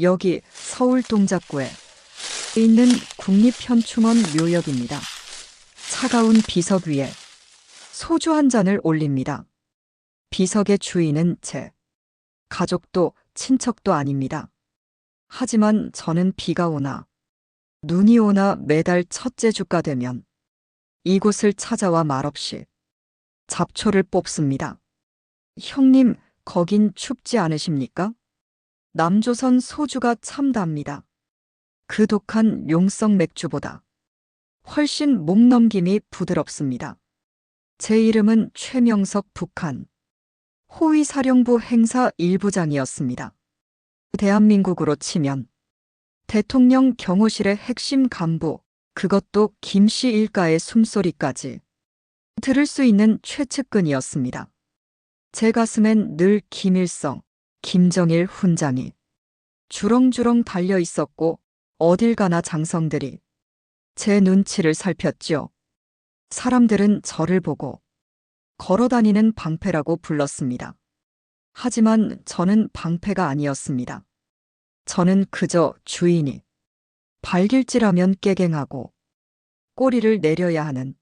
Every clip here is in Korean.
여기 서울 동작구에 있는 국립현충원 묘역입니다. 차가운 비석 위에 소주 한 잔을 올립니다. 비석의 주인은 제 가족도 친척도 아닙니다. 하지만 저는 비가 오나 눈이 오나 매달 첫째 주가 되면 이곳을 찾아와 말없이 잡초를 뽑습니다. 형님, 거긴 춥지 않으십니까? 남조선 소주가 참 답니다. 그 독한 용성 맥주보다 훨씬 목 넘김이 부드럽습니다. 제 이름은 최명석 북한 호위사령부 행사 일부장이었습니다. 대한민국으로 치면 대통령 경호실의 핵심 간부, 그것도 김씨 일가의 숨소리까지 들을 수 있는 최측근이었습니다. 제 가슴엔 늘 김일성, 김정일 훈장이 주렁주렁 달려 있었고 어딜 가나 장성들이 제 눈치를 살폈지요. 사람들은 저를 보고 걸어다니는 방패라고 불렀습니다. 하지만 저는 방패가 아니었습니다. 저는 그저 주인이 발길질하면 깨갱하고 꼬리를 내려야 하는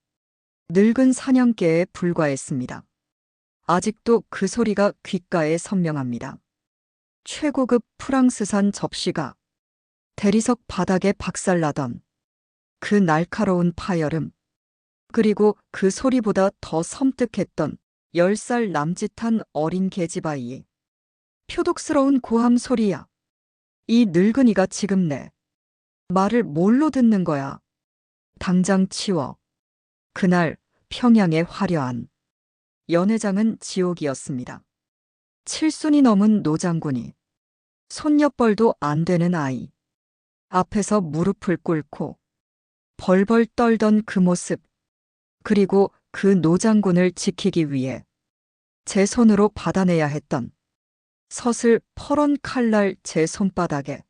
늙은 사냥개에 불과했습니다. 아직도 그 소리가 귓가에 선명합니다. 최고급 프랑스산 접시가 대리석 바닥에 박살나던 그 날카로운 파열음, 그리고 그 소리보다 더 섬뜩했던 열살 남짓한 어린 계집아이의 표독스러운 고함 소리야. 이 늙은이가 지금 내 말을 뭘로 듣는 거야? 당장 치워. 그날 평양의 화려한 연회장은 지옥이었습니다. 칠순이 넘은 노장군이 손녀뻘도 안 되는 아이 앞에서 무릎을 꿇고 벌벌 떨던 그 모습 그리고 그 노장군을 지키기 위해 제 손으로 받아내야 했던 서슬 퍼런 칼날 제 손바닥에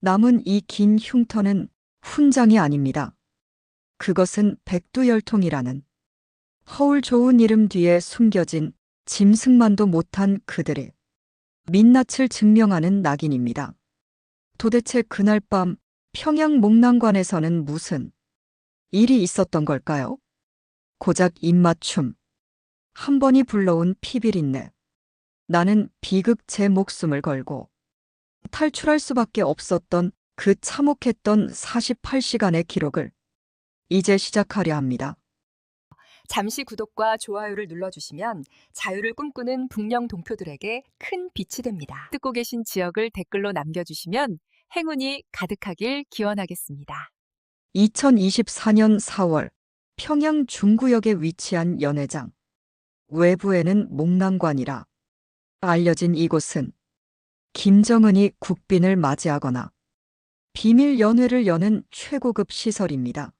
남은 이 긴 흉터는 훈장이 아닙니다. 그것은 백두열통이라는 허울 좋은 이름 뒤에 숨겨진 짐승만도 못한 그들의 민낯을 증명하는 낙인입니다. 도대체 그날 밤 평양 목난관에서는 무슨 일이 있었던 걸까요? 고작 입맞춤. 한 번이 불러온 피비린내. 나는 비극 제 목숨을 걸고 탈출할 수밖에 없었던 그 참혹했던 48시간의 기록을 이제 시작하려 합니다. 잠시 구독과 좋아요를 눌러주시면 자유를 꿈꾸는 북령 동표들에게 큰 빛이 됩니다. 듣고 계신 지역을 댓글로 남겨주시면 행운이 가득하길 기원하겠습니다. 2024년 4월 평양 중구역에 위치한 연회장. 외부에는 목난관이라 알려진 이곳은 김정은이 국빈을 맞이하거나 비밀 연회를 여는 최고급 시설입니다.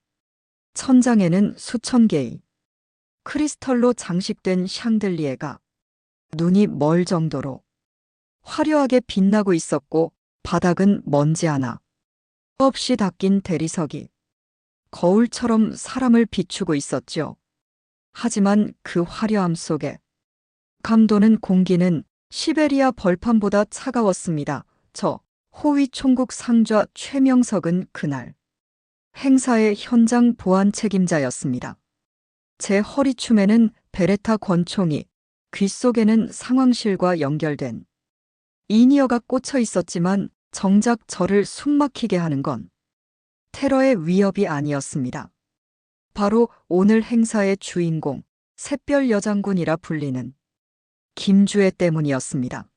천장에는 수천 개의 크리스털로 장식된 샹들리에가 눈이 멀 정도로 화려하게 빛나고 있었고 바닥은 먼지 하나 없이 닦인 대리석이 거울처럼 사람을 비추고 있었죠. 하지만 그 화려함 속에 감도는 공기는 시베리아 벌판보다 차가웠습니다. 저 호위 총국 상좌 최명석은 그날 행사의 현장 보안 책임자였습니다. 제 허리춤에는 베레타 권총이, 귓속에는 상황실과 연결된 이니어가 꽂혀 있었지만 정작 저를 숨막히게 하는 건 테러의 위협이 아니었습니다. 바로 오늘 행사의 주인공, 샛별 여장군이라 불리는 김주애 때문이었습니다.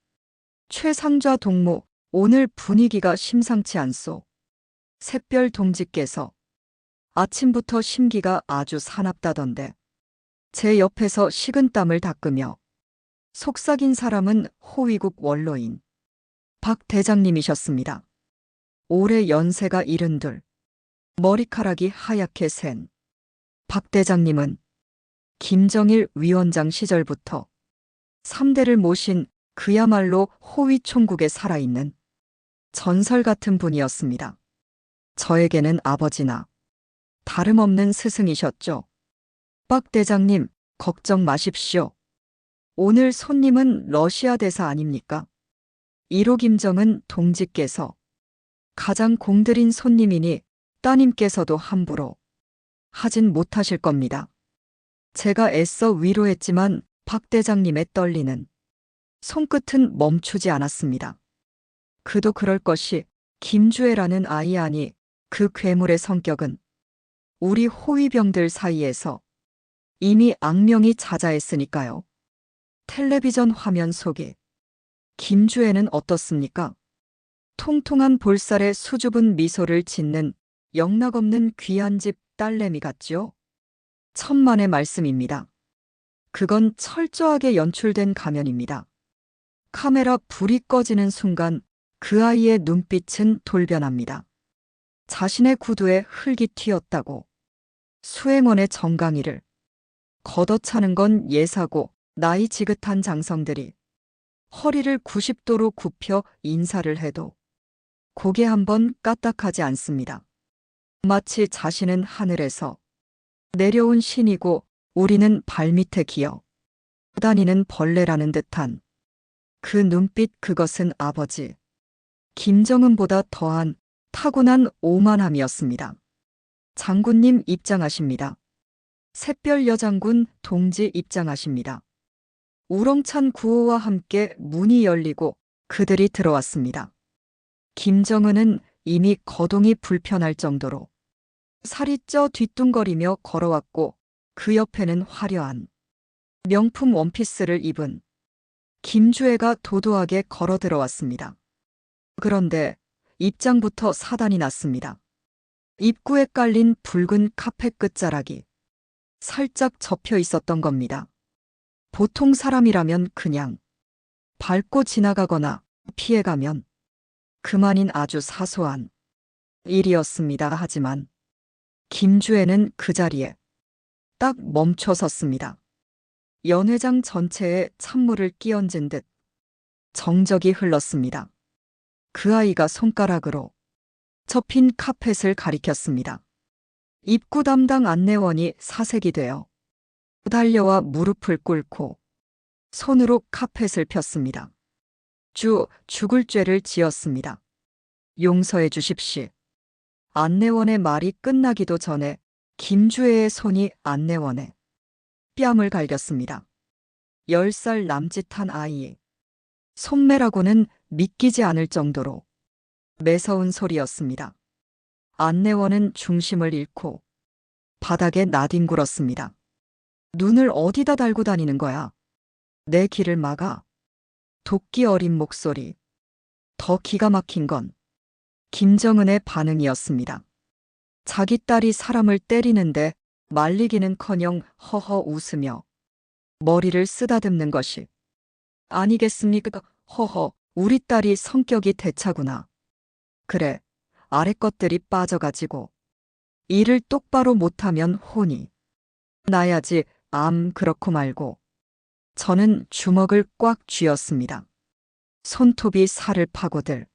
최상좌 동무, 오늘 분위기가 심상치 않소. 샛별 동지께서 아침부터 심기가 아주 사납다던데 제 옆에서 식은땀을 닦으며 속삭인 사람은 호위국 원로인 박 대장님이셨습니다. 올해 연세가 일흔둘, 머리카락이 하얗게 센 박 대장님은 김정일 위원장 시절부터 3대를 모신 그야말로 호위 총국에 살아있는 전설 같은 분이었습니다. 저에게는 아버지나 다름없는 스승이셨죠. 박 대장님, 걱정 마십시오. 오늘 손님은 러시아 대사 아닙니까? 1호 김정은 동지께서 가장 공들인 손님이니 따님께서도 함부로 하진 못하실 겁니다. 제가 애써 위로했지만 박 대장님의 떨리는 손끝은 멈추지 않았습니다. 그도 그럴 것이 김주애라는 아이 아니 그 괴물의 성격은 우리 호위병들 사이에서 이미 악명이 자자했으니까요. 텔레비전 화면 속에 김주애는 어떻습니까? 통통한 볼살에 수줍은 미소를 짓는 영락없는 귀한 집 딸내미 같지요? 천만의 말씀입니다. 그건 철저하게 연출된 가면입니다. 카메라 불이 꺼지는 순간 그 아이의 눈빛은 돌변합니다. 자신의 구두에 흙이 튀었다고 수행원의 정강이를 걷어차는 건 예사고 나이 지긋한 장성들이 허리를 90도로 굽혀 인사를 해도 고개 한번 까딱하지 않습니다. 마치 자신은 하늘에서 내려온 신이고 우리는 발밑에 기어 다니는 벌레라는 듯한 그 눈빛 그것은 아버지 김정은보다 더한 타고난 오만함이었습니다. 장군님 입장하십니다. 샛별 여장군 동지 입장하십니다. 우렁찬 구호와 함께 문이 열리고 그들이 들어왔습니다. 김정은은 이미 거동이 불편할 정도로 살이 쪄 뒤뚱거리며 걸어왔고 그 옆에는 화려한 명품 원피스를 입은 김주애가 도도하게 걸어 들어왔습니다. 그런데 입장부터 사단이 났습니다. 입구에 깔린 붉은 카펫 끝자락이 살짝 접혀 있었던 겁니다. 보통 사람이라면 그냥 밟고 지나가거나 피해가면 그만인 아주 사소한 일이었습니다. 하지만 김주애는 그 자리에 딱 멈춰 섰습니다. 연회장 전체에 찬물을 끼얹은 듯 정적이 흘렀습니다. 그 아이가 손가락으로 접힌 카펫을 가리켰습니다. 입구 담당 안내원이 사색이 되어 달려와 무릎을 꿇고 손으로 카펫을 폈습니다. 주, 죽을 죄를 지었습니다. 용서해 주십시. 안내원의 말이 끝나기도 전에 김주애의 손이 안내원의 뺨을 갈겼습니다. 열살 남짓한 아이의 손매라고는 믿기지 않을 정도로 매서운 소리였습니다. 안내원은 중심을 잃고 바닥에 나뒹굴었습니다. 눈을 어디다 달고 다니는 거야? 내 길을 막아. 도끼 어린 목소리. 더 기가 막힌 건 김정은의 반응이었습니다. 자기 딸이 사람을 때리는데 말리기는커녕 허허 웃으며 머리를 쓰다듬는 것이 아니겠습니까? 허허, 우리 딸이 성격이 대차구나. 그래, 아래 것들이 빠져가지고 일을 똑바로 못하면 혼이 나야지 암 그렇고 말고 저는 주먹을 꽉 쥐었습니다. 손톱이 살을 파고들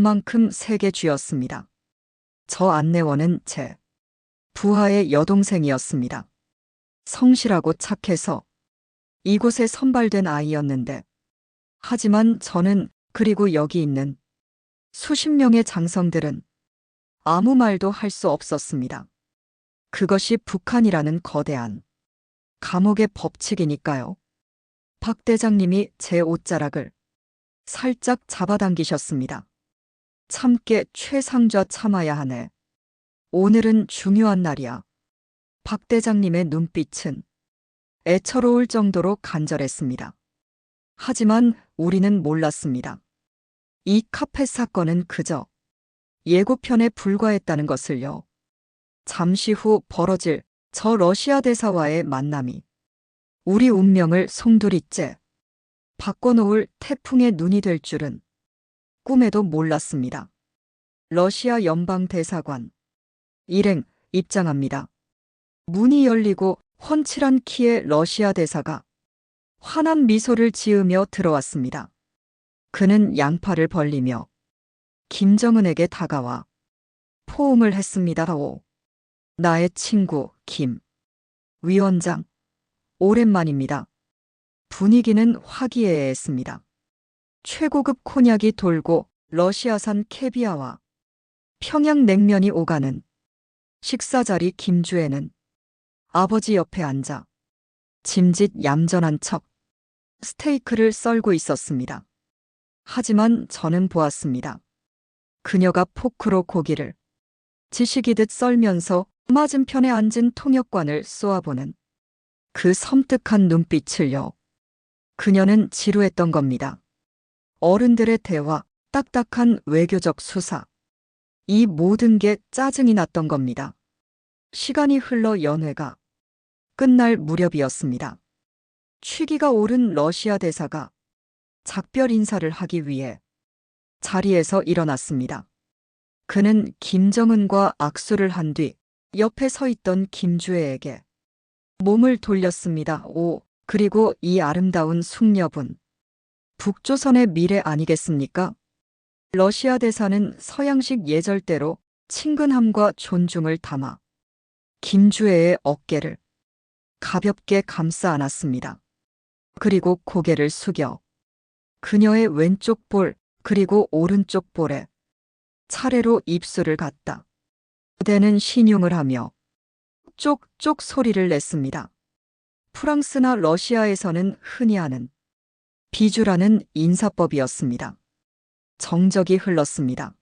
만큼 세게 쥐었습니다. 저 안내원은 제 부하의 여동생이었습니다. 성실하고 착해서 이곳에 선발된 아이였는데 하지만 저는 그리고 여기 있는 수십 명의 장성들은 아무 말도 할 수 없었습니다. 그것이 북한이라는 거대한 감옥의 법칙이니까요. 박 대장님이 제 옷자락을 살짝 잡아당기셨습니다. 참깨 최상좌 참아야 하네. 오늘은 중요한 날이야. 박 대장님의 눈빛은 애처로울 정도로 간절했습니다. 하지만 우리는 몰랐습니다. 이 카펫 사건은 그저 예고편에 불과했다는 것을요. 잠시 후 벌어질 저 러시아 대사와의 만남이 우리 운명을 송두리째 바꿔놓을 태풍의 눈이 될 줄은 꿈에도 몰랐습니다. 러시아 연방 대사관 일행 입장합니다. 문이 열리고 훤칠한 키의 러시아 대사가 환한 미소를 지으며 들어왔습니다. 그는 양팔을 벌리며 김정은에게 다가와 포옹을 했습니다. 오. 나의 친구 김 위원장 오랜만입니다. 분위기는 화기애애했습니다. 최고급 콘약이 돌고 러시아산 캐비아와 평양 냉면이 오가는 식사 자리 김주애는 아버지 옆에 앉아 짐짓 얌전한 척 스테이크를 썰고 있었습니다. 하지만 저는 보았습니다. 그녀가 포크로 고기를 지식이듯 썰면서 맞은편에 앉은 통역관을 쏘아보는 그 섬뜩한 눈빛을요. 그녀는 지루했던 겁니다. 어른들의 대화, 딱딱한 외교적 수사. 이 모든 게 짜증이 났던 겁니다. 시간이 흘러 연회가 끝날 무렵이었습니다. 취기가 오른 러시아 대사가 작별 인사를 하기 위해 자리에서 일어났습니다. 그는 김정은과 악수를 한 뒤 옆에 서 있던 김주애에게 몸을 돌렸습니다. 오, 그리고 이 아름다운 숙녀분. 북조선의 미래 아니겠습니까? 러시아 대사는 서양식 예절대로 친근함과 존중을 담아 김주애의 어깨를 가볍게 감싸 안았습니다. 그리고 고개를 숙여 그녀의 왼쪽 볼 그리고 오른쪽 볼에 차례로 입술을 갖다 그대는 신용을 하며 쪽쪽 소리를 냈습니다. 프랑스나 러시아에서는 흔히 하는 비주라는 인사법이었습니다. 정적이 흘렀습니다.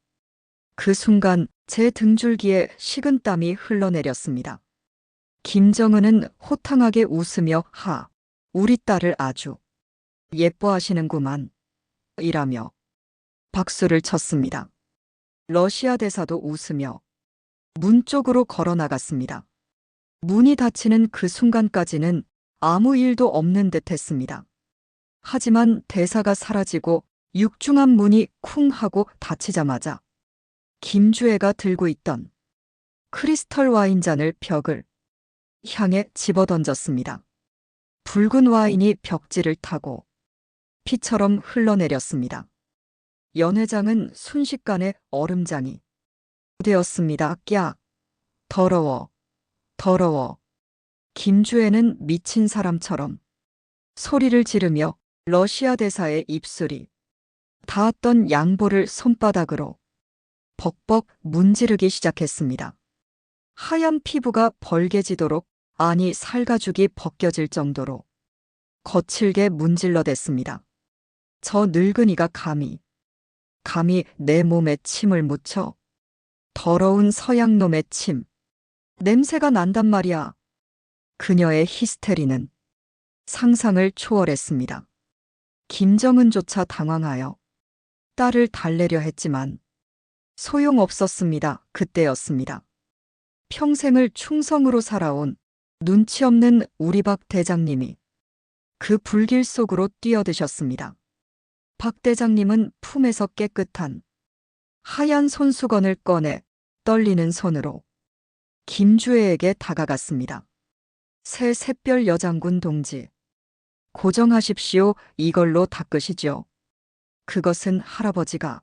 그 순간 제 등줄기에 식은 땀이 흘러내렸습니다. 김정은은 호탕하게 웃으며 하, 우리 딸을 아주 예뻐하시는구만. 이라며 박수를 쳤습니다. 러시아 대사도 웃으며 문 쪽으로 걸어 나갔습니다. 문이 닫히는 그 순간까지는 아무 일도 없는 듯 했습니다. 하지만 대사가 사라지고 육중한 문이 쿵 하고 닫히자마자 김주애가 들고 있던 크리스털 와인 잔을 벽을 향해 집어던졌습니다. 붉은 와인이 벽지를 타고 피처럼 흘러내렸습니다. 연회장은 순식간에 얼음장이 되었습니다. 꺄. 더러워. 더러워. 김주애는 미친 사람처럼 소리를 지르며 러시아 대사의 입술이 닿았던 양보를 손바닥으로 벅벅 문지르기 시작했습니다. 하얀 피부가 벌개지도록 아니 살가죽이 벗겨질 정도로 거칠게 문질러댔습니다. 저 늙은이가 감히 감히 내 몸에 침을 묻혀 더러운 서양놈의 침 냄새가 난단 말이야. 그녀의 히스테리는 상상을 초월했습니다. 김정은조차 당황하여 딸을 달래려 했지만 소용없었습니다. 그때였습니다. 평생을 충성으로 살아온 눈치 없는 우리 박 대장님이 그 불길 속으로 뛰어드셨습니다. 박 대장님은 품에서 깨끗한 하얀 손수건을 꺼내 떨리는 손으로 김주애에게 다가갔습니다. 새 샛별 여장군 동지. 고정하십시오. 이걸로 닦으시죠. 그것은 할아버지가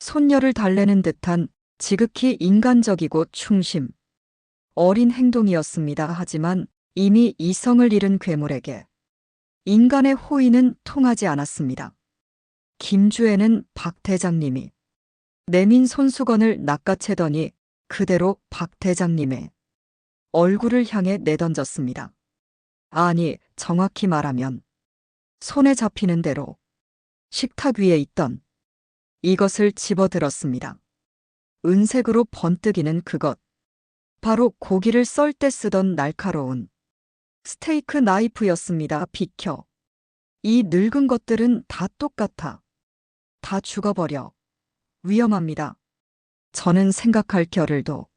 손녀를 달래는 듯한 지극히 인간적이고 충심. 어린 행동이었습니다. 하지만 이미 이성을 잃은 괴물에게 인간의 호의는 통하지 않았습니다. 김주애는 박 대장님이 내민 손수건을 낚아채더니 그대로 박 대장님의 얼굴을 향해 내던졌습니다. 아니, 정확히 말하면 손에 잡히는 대로 식탁 위에 있던 이것을 집어들었습니다. 은색으로 번뜩이는 그것. 바로 고기를 썰 때 쓰던 날카로운 스테이크 나이프였습니다. 비켜. 이 늙은 것들은 다 똑같아. 다 죽어버려. 위험합니다. 저는 생각할 겨를도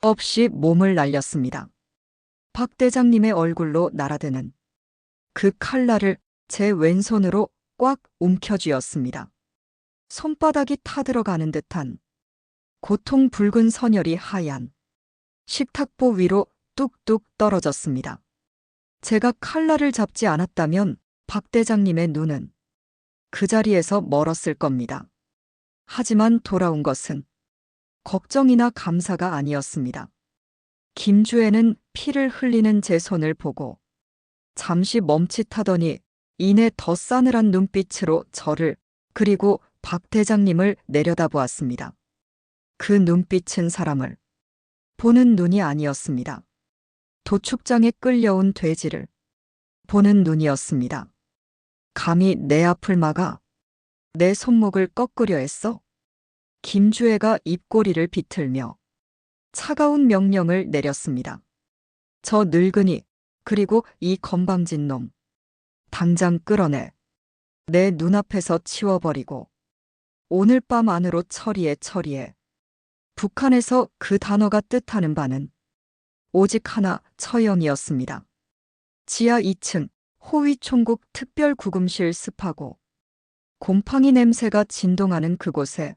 없이 몸을 날렸습니다. 박 대장님의 얼굴로 날아드는 그 칼날을 제 왼손으로 꽉 움켜쥐었습니다. 손바닥이 타들어가는 듯한 고통 붉은 선혈이 하얀 식탁보 위로 뚝뚝 떨어졌습니다. 제가 칼날을 잡지 않았다면 박 대장님의 눈은 그 자리에서 멀었을 겁니다. 하지만 돌아온 것은 걱정이나 감사가 아니었습니다. 김주애는 피를 흘리는 제 손을 보고 잠시 멈칫하더니 이내 더 싸늘한 눈빛으로 저를 그리고 박 대장님을 내려다보았습니다. 그 눈빛은 사람을 보는 눈이 아니었습니다. 도축장에 끌려온 돼지를 보는 눈이었습니다. 감히 내 앞을 막아 내 손목을 꺾으려 했어? 김주애가 입꼬리를 비틀며 차가운 명령을 내렸습니다. 저 늙은이, 그리고 이 건방진 놈. 당장 끌어내. 내 눈앞에서 치워버리고. 오늘 밤 안으로 처리해 처리해. 북한에서 그 단어가 뜻하는 바는 오직 하나 처형이었습니다. 지하 2층 호위총국 특별구금실 습하고 곰팡이 냄새가 진동하는 그곳에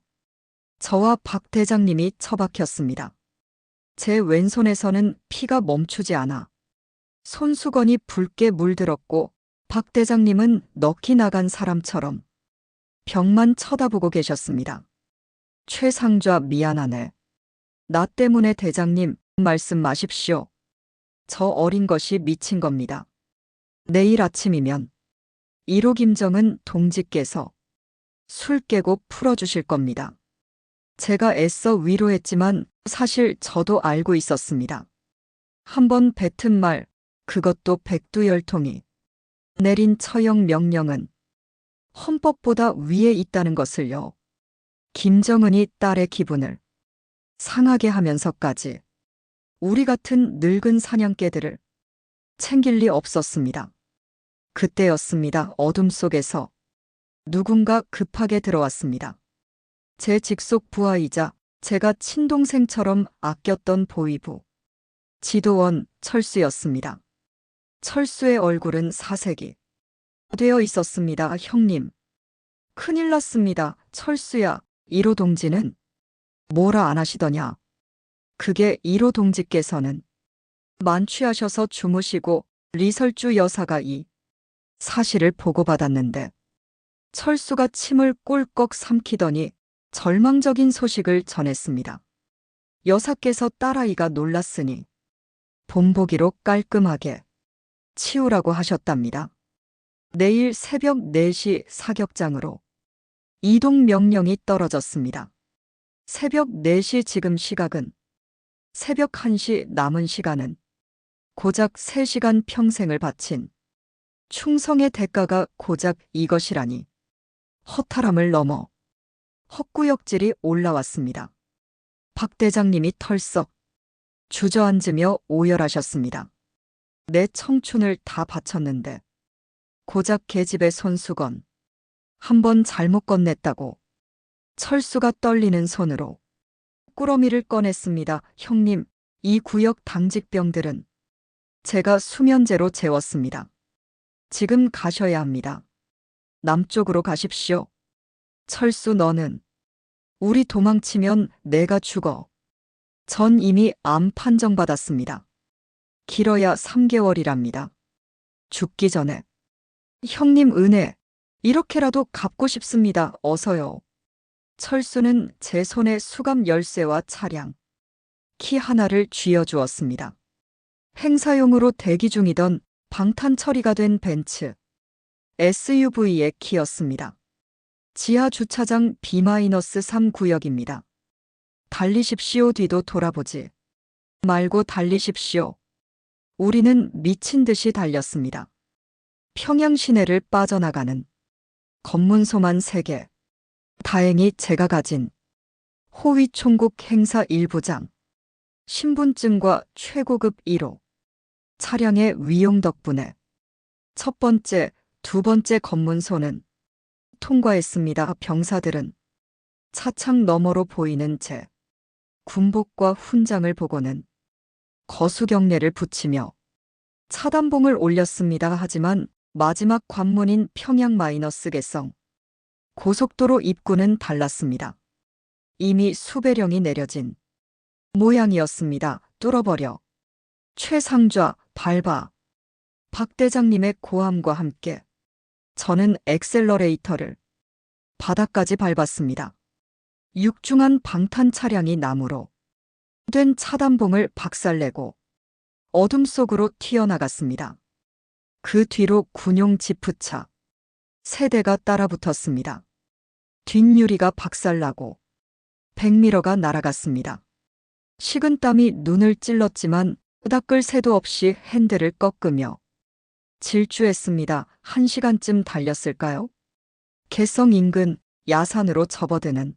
저와 박 대장님이 처박혔습니다. 제 왼손에서는 피가 멈추지 않아 손수건이 붉게 물들었고 박 대장님은 넋이 나간 사람처럼 벽만 쳐다보고 계셨습니다. 최상좌 미안하네. 나 때문에 대장님 말씀 마십시오. 저 어린 것이 미친 겁니다. 내일 아침이면 1호 김정은 동지께서 술 깨고 풀어주실 겁니다. 제가 애써 위로했지만 사실 저도 알고 있었습니다. 한번 뱉은 말, 그것도 백두열통이 내린 처형 명령은 헌법보다 위에 있다는 것을요. 김정은이 딸의 기분을 상하게 하면서까지 우리 같은 늙은 사냥개들을 챙길 리 없었습니다. 그때였습니다. 어둠 속에서 누군가 급하게 들어왔습니다. 제 직속 부하이자 제가 친동생처럼 아꼈던 보이부. 지도원 철수였습니다. 철수의 얼굴은 사색이 되어 있었습니다. 형님. 큰일 났습니다. 철수야. 1호 동지는 뭐라 안 하시더냐. 그게 1호 동지께서는 만취하셔서 주무시고 리설주 여사가 이 사실을 보고받았는데 철수가 침을 꼴꺽 삼키더니 절망적인 소식을 전했습니다. 여사께서 딸아이가 놀랐으니 본보기로 깔끔하게 치우라고 하셨답니다. 내일 새벽 4시 사격장으로 이동 명령이 떨어졌습니다. 새벽 4시 지금 시각은 새벽 1시 남은 시간은 고작 3시간 평생을 바친 충성의 대가가 고작 이것이라니 허탈함을 넘어 헛구역질이 올라왔습니다. 박 대장님이 털썩 주저앉으며 오열하셨습니다. 내 청춘을 다 바쳤는데 고작 계집의 손수건 한 번 잘못 건넸다고 철수가 떨리는 손으로 꾸러미를 꺼냈습니다. 형님, 이 구역 당직병들은 제가 수면제로 재웠습니다. 지금 가셔야 합니다. 남쪽으로 가십시오. 철수 너는 우리 도망치면 내가 죽어. 전 이미 암 판정받았습니다. 길어야 3개월이랍니다. 죽기 전에. 형님 은혜, 이렇게라도 갚고 싶습니다. 어서요. 철수는 제 손에 수감 열쇠와 차량, 키 하나를 쥐어주었습니다. 행사용으로 대기 중이던 방탄 처리가 된 벤츠, SUV의 키였습니다. 지하 주차장 B-3 구역입니다. 달리십시오 뒤도 돌아보지 말고 달리십시오. 우리는 미친 듯이 달렸습니다. 평양 시내를 빠져나가는 검문소만 3개. 다행히 제가 가진 호위 총국 행사 일부장, 신분증과 최고급 1호, 차량의 위용 덕분에 첫 번째, 두 번째 검문소는 통과했습니다. 병사들은 차창 너머로 보이는 제 군복과 훈장을 보고는 거수경례를 붙이며 차단봉을 올렸습니다. 하지만 마지막 관문인 평양 마이너스 개성 고속도로 입구는 달랐습니다. 이미 수배령이 내려진 모양이었습니다. 뚫어버려. 최상좌, 밟아. 박 대장님의 고함과 함께 저는 엑셀러레이터를 바닥까지 밟았습니다. 육중한 방탄 차량이 나무로 된 차단봉을 박살내고 어둠 속으로 튀어나갔습니다. 그 뒤로 군용 지프차 세 대가 따라붙었습니다. 뒷유리가 박살나고 백미러가 날아갔습니다. 식은 땀이 눈을 찔렀지만 닦을 새도 없이 핸들을 꺾으며 질주했습니다. 한 시간쯤 달렸을까요? 개성 인근 야산으로 접어드는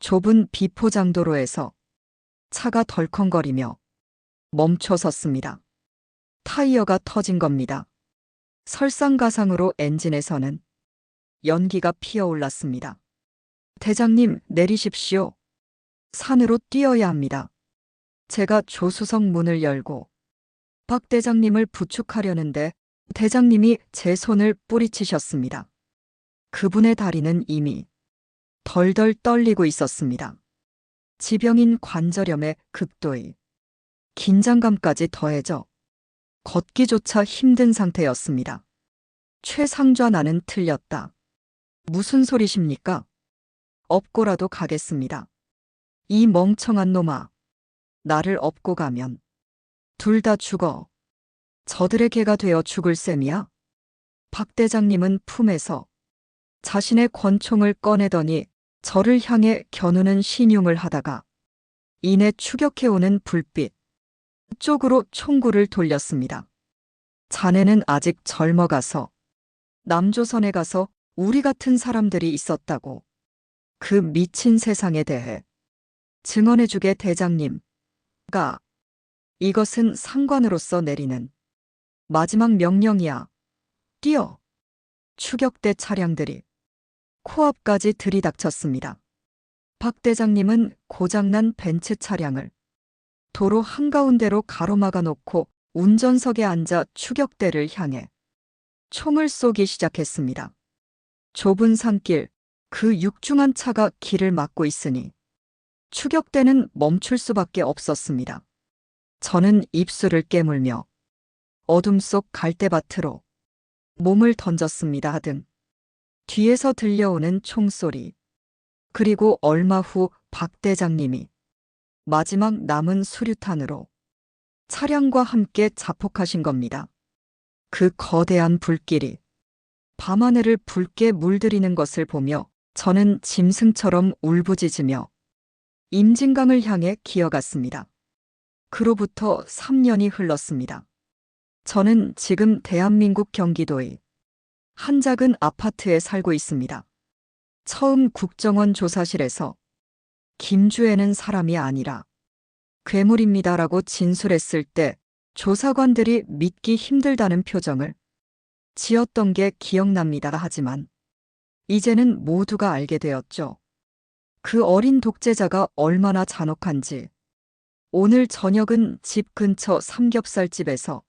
좁은 비포장도로에서 차가 덜컹거리며 멈춰 섰습니다. 타이어가 터진 겁니다. 설상가상으로 엔진에서는 연기가 피어올랐습니다. 대장님, 내리십시오. 산으로 뛰어야 합니다. 제가 조수석 문을 열고 박 대장님을 부축하려는데 대장님이 제 손을 뿌리치셨습니다. 그분의 다리는 이미 덜덜 떨리고 있었습니다. 지병인 관절염에 극도의 긴장감까지 더해져 걷기조차 힘든 상태였습니다. 최상좌 나는 틀렸다. 무슨 소리십니까? 업고라도 가겠습니다. 이 멍청한 놈아. 나를 업고 가면 둘 다 죽어. 저들의 개가 되어 죽을 셈이야? 박 대장님은 품에서 자신의 권총을 꺼내더니 저를 향해 겨누는 신용을 하다가 이내 추격해오는 불빛 쪽으로 총구를 돌렸습니다. 자네는 아직 젊어가서 남조선에 가서 우리 같은 사람들이 있었다고 그 미친 세상에 대해 증언해주게 대장님 가 이것은 상관으로서 내리는 마지막 명령이야. 뛰어. 추격대 차량들이 코앞까지 들이닥쳤습니다. 박 대장님은 고장난 벤츠 차량을 도로 한가운데로 가로막아 놓고 운전석에 앉아 추격대를 향해 총을 쏘기 시작했습니다. 좁은 산길, 그 육중한 차가 길을 막고 있으니 추격대는 멈출 수밖에 없었습니다. 저는 입술을 깨물며 어둠 속 갈대밭으로 몸을 던졌습니다 하등 뒤에서 들려오는 총소리 그리고 얼마 후 박 대장님이 마지막 남은 수류탄으로 차량과 함께 자폭하신 겁니다. 그 거대한 불길이 밤하늘을 붉게 물들이는 것을 보며 저는 짐승처럼 울부짖으며 임진강을 향해 기어갔습니다. 그로부터 3년이 흘렀습니다. 저는 지금 대한민국 경기도의 한 작은 아파트에 살고 있습니다. 처음 국정원 조사실에서 김주애는 사람이 아니라 괴물입니다라고 진술했을 때 조사관들이 믿기 힘들다는 표정을 지었던 게 기억납니다. 하지만 이제는 모두가 알게 되었죠. 그 어린 독재자가 얼마나 잔혹한지. 오늘 저녁은 집 근처 삼겹살집에서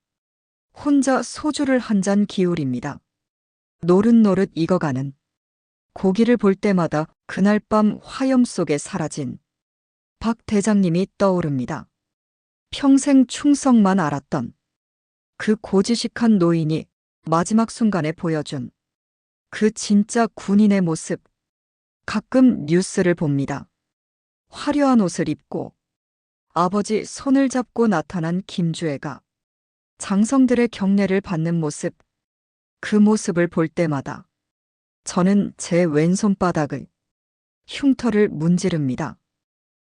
혼자 소주를 한 잔 기울입니다. 노릇노릇 익어가는 고기를 볼 때마다 그날 밤 화염 속에 사라진 박 대장님이 떠오릅니다. 평생 충성만 알았던 그 고지식한 노인이 마지막 순간에 보여준 그 진짜 군인의 모습. 가끔 뉴스를 봅니다. 화려한 옷을 입고 아버지 손을 잡고 나타난 김주애가 장성들의 경례를 받는 모습. 그 모습을 볼 때마다 저는 제 왼손바닥을 흉터를 문지릅니다.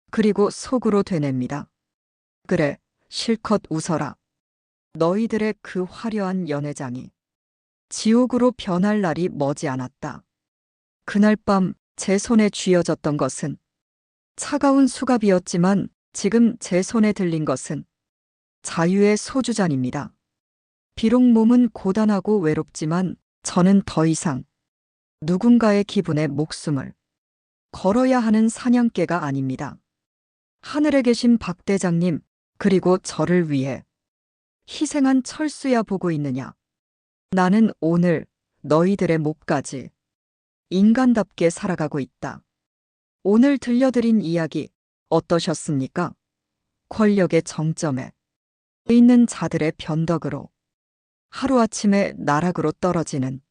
그리고 속으로 되냅니다. 그래, 실컷 웃어라. 너희들의 그 화려한 연회장이 지옥으로 변할 날이 머지 않았다. 그날 밤 제 손에 쥐어졌던 것은 차가운 수갑이었지만 지금 제 손에 들린 것은 자유의 소주잔입니다. 비록 몸은 고단하고 외롭지만 저는 더 이상 누군가의 기분에 목숨을 걸어야 하는 사냥개가 아닙니다. 하늘에 계신 박 대장님, 그리고 저를 위해 희생한 철수야 보고 있느냐. 나는 오늘 너희들의 몫까지 인간답게 살아가고 있다. 오늘 들려드린 이야기 어떠셨습니까? 권력의 정점에 있는 자들의 변덕으로 하루아침에 나락으로 떨어지는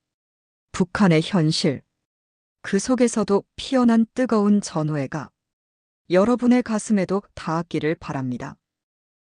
북한의 현실. 그 속에서도 피어난 뜨거운 전후회가 여러분의 가슴에도 닿았기를 바랍니다.